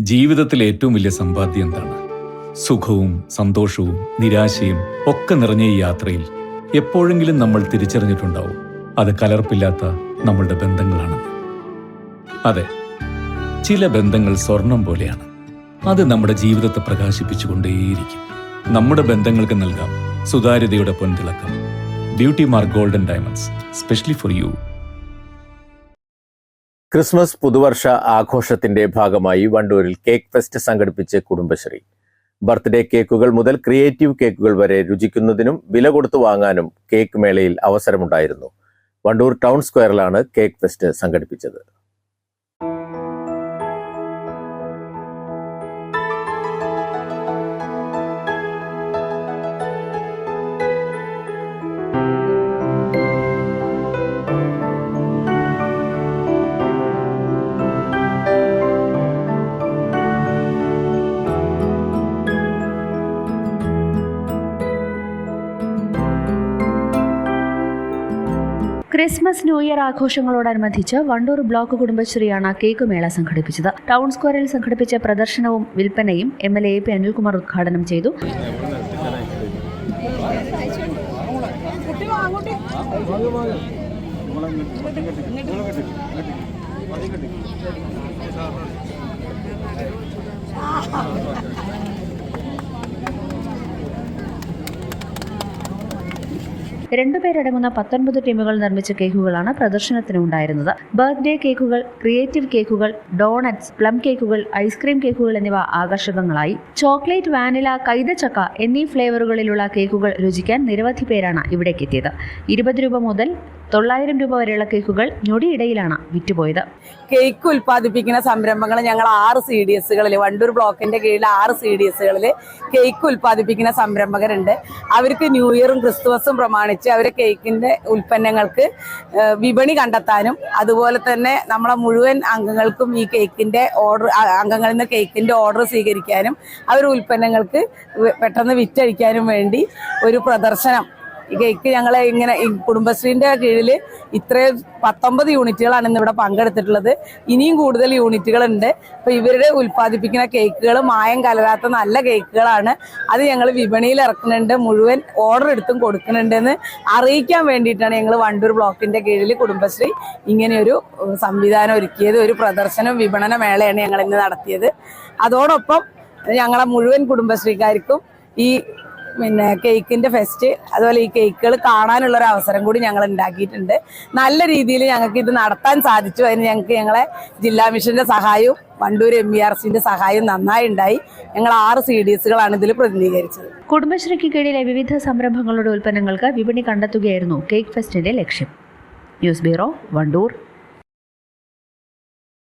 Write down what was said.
ജീവിതത്തിലെ ഏറ്റവും വലിയ സമ്പാദ്യം എന്താണ്? സുഖവും സന്തോഷവും നിരാശയും ഒക്കെ നിറഞ്ഞ ഈ യാത്രയിൽ എപ്പോഴെങ്കിലും നമ്മൾ തിരിച്ചറിഞ്ഞിട്ടുണ്ടാവും. അത് കലർപ്പില്ലാത്ത നമ്മളുടെ ബന്ധങ്ങളാണ് അതെ ചില ബന്ധങ്ങൾ സ്വർണം പോലെയാണ്. അത് നമ്മുടെ ജീവിതത്തെ പ്രകാശിപ്പിച്ചുകൊണ്ടേയിരിക്കും. നമ്മുടെ ബന്ധങ്ങൾക്ക് നൽകാം സുതാര്യതയുടെ പൊൻതിളക്കം. Beauty mark golden diamonds specially for you. Christmas പുതുവർഷ ആഘോഷത്തിന്റെ ഭാഗമായി വണ്ടൂരിൽ കേക്ക് ഫെസ്റ്റ് സംഘടിപ്പിച്ച് കുടുംബശ്രീ. ബർത്ത്ഡേ കേക്കുകൾ മുതൽ ക്രിയേറ്റീവ് കേക്കുകൾ വരെ രുചിക്കുന്നതിനും വില കൊടുത്തു വാങ്ങാനും കേക്ക് മേളയിൽ അവസരമുണ്ടായിരുന്നു. വണ്ടൂർ ടൗൺ സ്ക്വയറിലാണ് കേക്ക് ഫെസ്റ്റ് സംഘടിപ്പിച്ചത്. ക്രിസ്മസ് ന്യൂ ഇയർ ആഘോഷങ്ങളോടനുബന്ധിച്ച് വണ്ടൂർ ബ്ലോക്ക് കുടുംബശ്രീയാണ് കേക്ക് മേള സംഘടിപ്പിച്ചത്. ടൗൺ സ്ക്വയറിൽ സംഘടിപ്പിച്ച പ്രദർശനവും വിൽപ്പനയും M L A P Anilkumar ഉദ്ഘാടനം ചെയ്തു. രണ്ടുപേരടങ്ങുന്ന പത്തൊൻപത് ടീമുകൾ നിർമ്മിച്ച കേക്കുകളാണ് പ്രദർശനത്തിന് ഉണ്ടായിരുന്നത് ബർത്ത്ഡേ കേക്കുകൾ ക്രിയേറ്റീവ് കേക്കുകൾ ഡോണറ്റ്സ് പ്ലം കേക്കുകൾ ഐസ്ക്രീം കേക്കുകൾ എന്നിവ ആകർഷകങ്ങളായി. ചോക്ലേറ്റ് വാനില കൈതച്ചക്ക എന്നീ ഫ്ലേവറുകളിലുള്ള കേക്കുകൾ രുചിക്കാൻ നിരവധി പേരാണ് ഇവിടേക്ക് എത്തിയത് ഇരുപത് രൂപ മുതൽ തൊള്ളായിരം രൂപ വരെയുള്ള കേക്കുകൾ ഞൊടിയിടയിലാണ് വിറ്റുപോയത്. കേക്ക് ഉൽപ്പാദിപ്പിക്കുന്ന സംരംഭങ്ങൾ ഞങ്ങൾ ആറ് സി ഡി എസുകളിൽ വണ്ടൂർ ബ്ലോക്കിന്റെ കീഴിൽ ആറ് സി ഡി എസുകളിൽ കേക്ക് ഉൽപ്പാദിപ്പിക്കുന്ന സംരംഭകരുണ്ട്. അവർക്ക് ന്യൂ ഇയറും ക്രിസ്തുമസും പ്രമാണിച്ച് അവരെ കേക്കിന്റെ ഉൽപ്പന്നങ്ങൾക്ക് വിപണി കണ്ടെത്താനും അതുപോലെ തന്നെ നമ്മളെ മുഴുവൻ അംഗങ്ങൾക്കും ഈ കേക്കിന്റെ ഓർഡർ അംഗങ്ങളിൽ നിന്ന് കേക്കിന്റെ ഓർഡർ സ്വീകരിക്കാനും അവർ ഉൽപ്പന്നങ്ങൾക്ക് പെട്ടെന്ന് വിറ്റഴിക്കാനും വേണ്ടി ഒരു പ്രദർശനം ഈ കേക്ക് ഞങ്ങളെ ഇങ്ങനെ കുടുംബശ്രീന്റെ കീഴിൽ ഇത്രയും പത്തൊമ്പത് യൂണിറ്റുകളാണ് ഇന്ന് ഇവിടെ പങ്കെടുത്തിട്ടുള്ളത്. ഇനിയും കൂടുതൽ യൂണിറ്റുകൾ ഉണ്ട് അപ്പൊ ഇവരുടെ ഉൽപ്പാദിപ്പിക്കുന്ന കേക്കുകൾ മായം കലരാത്ത നല്ല കേക്കുകളാണ്. അത് ഞങ്ങൾ വിപണിയിൽ ഇറക്കുന്നുണ്ട്. മുഴുവൻ ഓർഡർ എടുത്തും കൊടുക്കുന്നുണ്ടെന്ന് അറിയിക്കാൻ വേണ്ടിയിട്ടാണ് ഞങ്ങൾ വണ്ടൂർ ബ്ലോക്കിന്റെ കീഴിൽ കുടുംബശ്രീ ഇങ്ങനെയൊരു സംവിധാനം ഒരുക്കിയത്. ഒരു പ്രദർശനം വിപണന മേളയാണ് ഞങ്ങൾ ഇന്ന് നടത്തിയത്. അതോടൊപ്പം ഞങ്ങളെ മുഴുവൻ കുടുംബശ്രീക്കാർക്കും ഈ പിന്നെ കേക്കിന്റെ ഫെസ്റ്റ് അതുപോലെ ഈ കേക്കുകൾ കാണാനുള്ള ഒരു അവസരം കൂടി ഞങ്ങൾ ഉണ്ടാക്കിയിട്ടുണ്ട്. നല്ല രീതിയിൽ ഞങ്ങൾക്ക് ഇത് നടത്താൻ സാധിച്ചു. അതിന് ഞങ്ങൾക്ക് ഞങ്ങളെ ജില്ലാ മിഷന്റെ സഹായവും വണ്ടൂർ എം ഇ ആർ സിന്റെ സഹായം നന്നായി ഉണ്ടായി. ഞങ്ങൾ ആറ് സി ഡി എസുകളാണ് ഇതിൽ പ്രതിനിധീകരിച്ചത്. കുടുംബശ്രീക്ക് കീഴിലെ വിവിധ സംരംഭങ്ങളുടെ ഉൽപ്പന്നങ്ങൾക്ക് വിപണി കണ്ടെത്തുകയായിരുന്നു കേക്ക് ഫെസ്റ്റിന്റെ ലക്ഷ്യം. News bureau Wandoor.